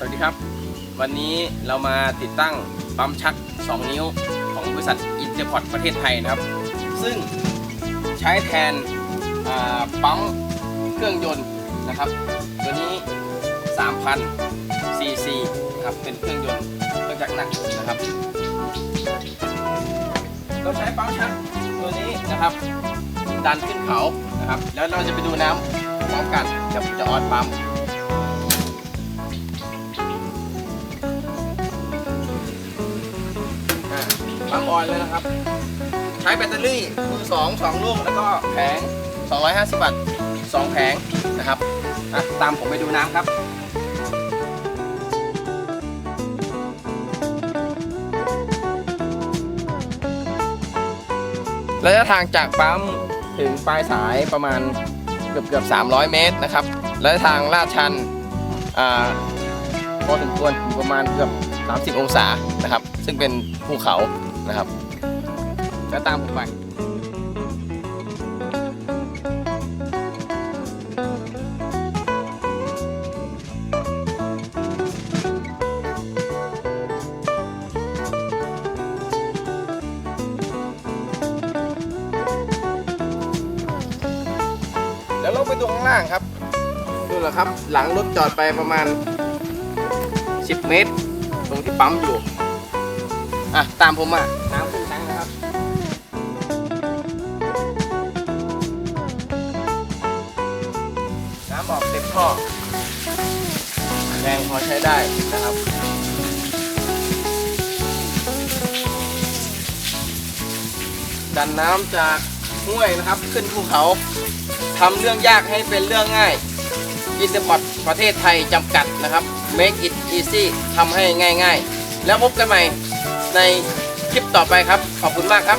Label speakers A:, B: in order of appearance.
A: สวัสดีครับ วันนี้เรามาติดตั้งปั๊มชัก 2 นิ้วของบริษัทอินเตอร์พอร์ตประเทศไทยนะครับ ซึ่งใช้แทนปั๊มเครื่องยนต์นะครับ ตัวนี้ 3,000 cc นะครับเป็นเครื่องยนต์เครื่องจักรหนักนะครับ เราใช้ปั๊มชักตัวนี้นะครับ ดันขึ้นเขานะครับ แล้วเราจะไปดูน้ำพร้อมกันเดี๋ยวผมจะออนปั๊ม ออยล์เลยนะครับ ใช้แบตเตอรี่มือสองสองลูกแล้วก็แผง 250 วัตต์สองแผงนะครับอะตามผมไปดูน้ำครับระยะทางจากปั๊มถึงปลายสายประมาณเกือบเกือบ300 เมตรนะครับระยะทางลาดชันอ่าพอสมควรประมาณเกือบ 30 องศานะครับ ซึ่งเป็นภูเขา นะครับแล้วตามผมไปเดี๋ยวลงไปดูข้างล่างครับดูแหละครับ หลังรถจอดไปประมาณ 10 เมตร ตรงที่ปั๊มอยู่ อะ ตามผมอะน้ำขึ้นแทงนะครับ น้ำออกเต็มท่อ แรงพอใช้ได้นะครับ ดันน้ำจากห้วยนะครับ ขึ้นภูเขาทำเรื่องยากให้เป็นเรื่องง่ายอินเตอร์พอร์ตประเทศไทยจำกัดนะครับ make it easy ทำให้ง่าย ๆ แล้วพบกันใหม่ ในคลิปต่อไปครับ ขอบคุณมากครับ